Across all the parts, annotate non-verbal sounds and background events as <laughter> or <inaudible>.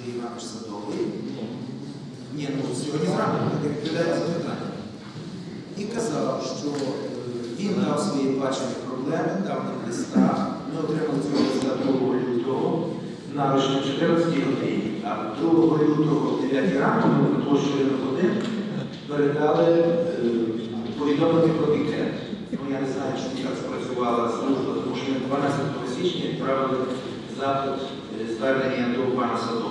Андрій Іванович Садовий. Ні, ну сьогодні зранку відповідає за питання. І казав, що е, він дав свої бачення проблеми, дав нам листа. Ми отримали цього листа 2 лютого на 14 годині. А 2 лютого в 9 ранку ми ринок 1 передали е, повідомлення про пікет. Ну, я не знаю, чи як спрацювала служба, тому що ми 12 січня відправили запит е, звернення до пана Садового.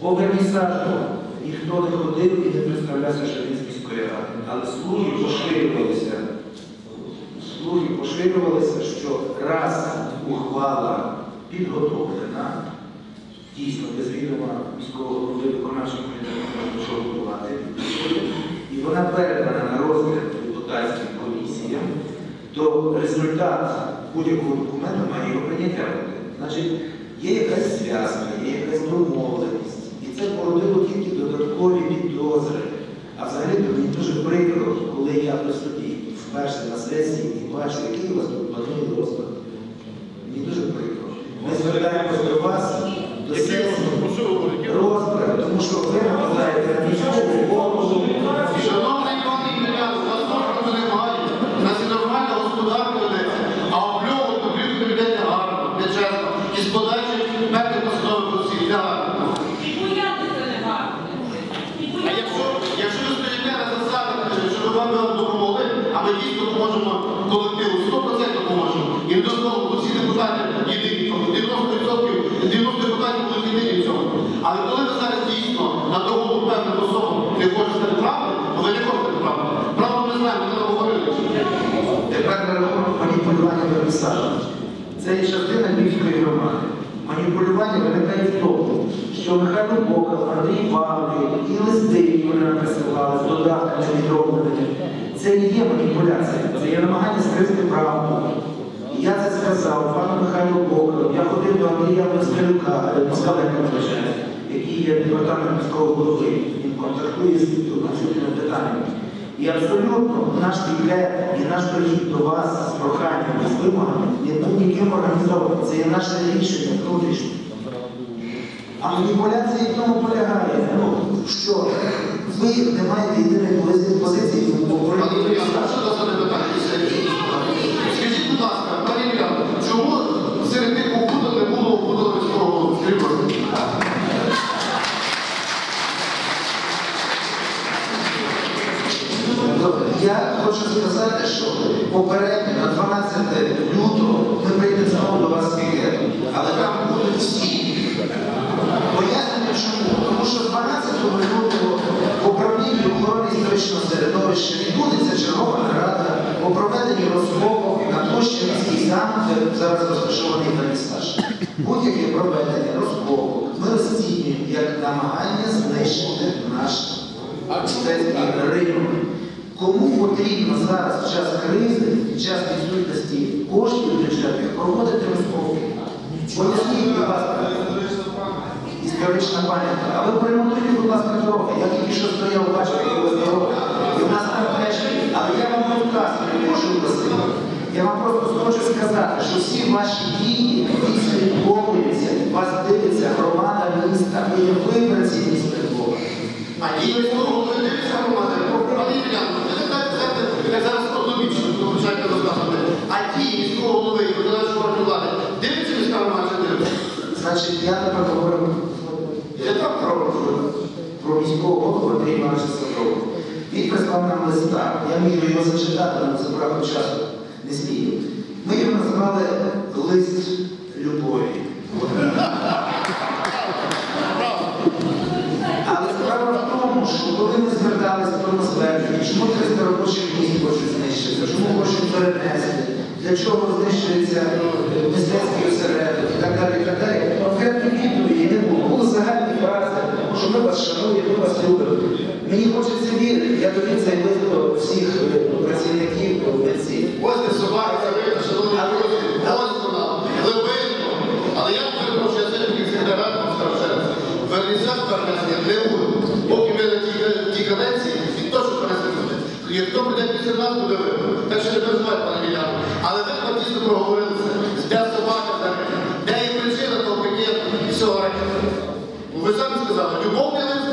По вернісажу ніхто не ходив і не представлявся, що він з міської ради. Але слуги поширювалися. Слуги поширювалися, що раз ухвала підготовлена, дійсно без відома міського голови виконавчого комітету що готувати, і вона передана на розгляд депутатським комісіям, то результат будь-якого документу має його прийняття. Значить, є якась зв'язка, є якась домовленість. Це породило тільки додаткові підозри. А взагалі мені дуже прикро, коли я присутній вперше на сесії і бачу, який у вас тут планує розклад. Мені дуже прикро. Ми звертаємося до вас, до сесії, розклад, тому що ви нападаєте на міську голову. Шановний пане Ілля, у вас норми немає. У нас і нормальне господарство ведеться. А обльовувати потрібно людей не гарно, не чесно. І з подачі певних посадових осіб не гарно. І боятися не гарно. І А боятися. якщо, якщо ви стоїте на засадах, вам допомогли, а ми дійсно поможемо колективу, 100% поможемо. І до знову всі депутати єдині, 90%, 90 депутатів будуть єдині в цьому. Але коли ви зараз дійсно на дорогу певним особам не хочете правди, то ви не хочете правди. Правду ми знаємо, ми не говорили. Тепер на рахунок маніпулювання вернісажем. Це є частина Львівської громади. Маніпулювання виникає в тому, що Михайло Бокал, Андрій Павлів і листи, які вони нам присилали з додатками відробленими, це не є маніпуляція, це є намагання скрити правду. Я це сказав пану Михайлу Бокалу. Я ходив до Андрія е, Москаленка, який є департамент міського голови. Він контактує з конфліктними питаннями. І абсолютно наш пікет і наш прихід до вас з проханням з вимогами не тут ніким організований. Це є наше рішення внутрішнє. А маніпуляція в тому полягає, ну, що ви не маєте єдиної пози- позиції по Пане політиці. Ілля, що це за питання? Скажіть, будь ласка, пане Ілля, чому серед тих опудок не було опудок міського голови? Скажіть, будь ласка. Добре, Я хочу сказати, що попередньо на 12 лютого ми прийдемо знову до вас з але там будуть всі. Пояснення чому? Тому що 12 лютого в управлінні охорони історичного середовища відбудеться чергова нарада по проведенні розмов на площі міський замок, де зараз розташований Вернісаж. Будь-яке проведення розкопок ми розцінюємо як намагання знищити наш ринок. Кому потрібно зараз в час кризи, в час відсутності коштів бюджетних проводити розкопки? Поясніть, будь ласка, історична пам'ятка. А ви перемотуйте, будь ласка, дороги. Я тільки що стояв, бачив, ви дороги. І в нас там теж. Але я вам не вказую, не можу просити. Я вам просто хочу сказати, що всі ваші дії відслідковуються, вас дивиться громада міста, ви є вибранці міста Львова. А дії дивиться. Як зараз однобічно, то почаєте розказувати. А дії міського голови і виконавчого органу влади дивиться міська громада чи? Значить, я тепер говорю Я так про, про міського голову Андрія Івановича Садового. Він прислав нам листа. Я міг його зачитати, але це браком часу не смію. Ми його назвали лист любові. <laughs> Але справа в тому, що коли ми зверталися до тому звернення, чому 300 робочих місць хочуть знищити, чому хочуть перенести, для чого знищується е, мистецький осередок і так далі, і так далі, Конкретно відповіді не було. Були загальні фрази, що ми вас шануємо, ми вас любимо. Мені хочеться вірити, я до всіх е, працівників митців. Ось де собака закрита, шановні друзі, ось вона, глибинно. Але я перепрошую, я все-таки завжди радий вам скажу ще раз. Вернісаж перенесення не буде. Поки ми на тій, тій каденції, він точно перенести буде. І хто прийде після нас, буде вибор. Так що не переживайте, пане Міляну. Але ви там дійсно проговорилися, де собака де є причина того пакету і всього решта. Ви самі сказали, любовний лист.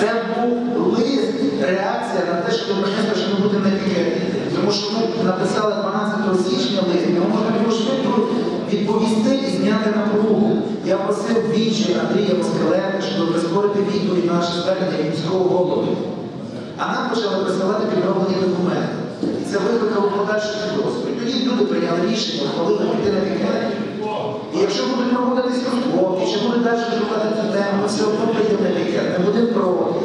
Це був лист, реакція на те, що принесли, що будемо на пікеті. Тому що ми написали 12 січня лист, його можна було швидко відповісти і зняти напругу. Я просив двічі Андрія Москалета, щоб прискорити відповідь на наше звернення міського голови. А нам почали присилати підроблені документи. І це викликало подальший підозру. Тоді люди прийняли рішення, коли піти на пікет. І якщо будуть проводитись розмови, чи будуть далі шукати цю тему, ми все одно прийдемо на пікет, ми будемо проти.